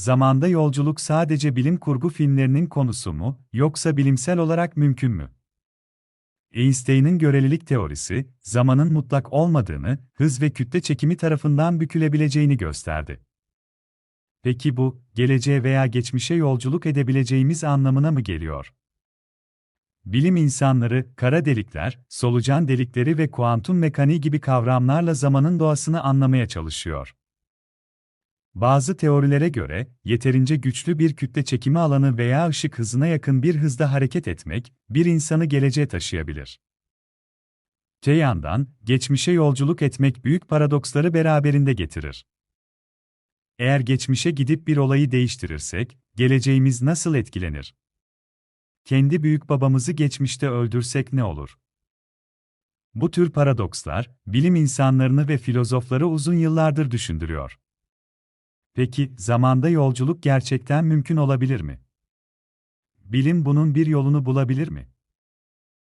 zamanda yolculuk sadece bilim kurgu filmlerinin konusu mu, yoksa bilimsel olarak mümkün mü? Einstein'ın görelilik teorisi, zamanın mutlak olmadığını, hız ve kütle çekimi tarafından bükülebileceğini gösterdi. Peki bu, geleceğe veya geçmişe yolculuk edebileceğimiz anlamına mı geliyor? Bilim insanları, kara delikler, solucan delikleri ve kuantum mekaniği gibi kavramlarla zamanın doğasını anlamaya çalışıyor. Bazı teorilere göre, yeterince güçlü bir kütle çekimi alanı veya ışık hızına yakın bir hızda hareket etmek, bir insanı geleceğe taşıyabilir. Te yandan, geçmişe yolculuk etmek büyük paradoksları beraberinde getirir. Eğer geçmişe gidip bir olayı değiştirirsek, geleceğimiz nasıl etkilenir? Kendi büyük babamızı geçmişte öldürsek ne olur? Bu tür paradokslar, bilim insanlarını ve filozofları uzun yıllardır düşündürüyor. Peki, zamanda yolculuk gerçekten mümkün olabilir mi? Bilim bunun bir yolunu bulabilir mi?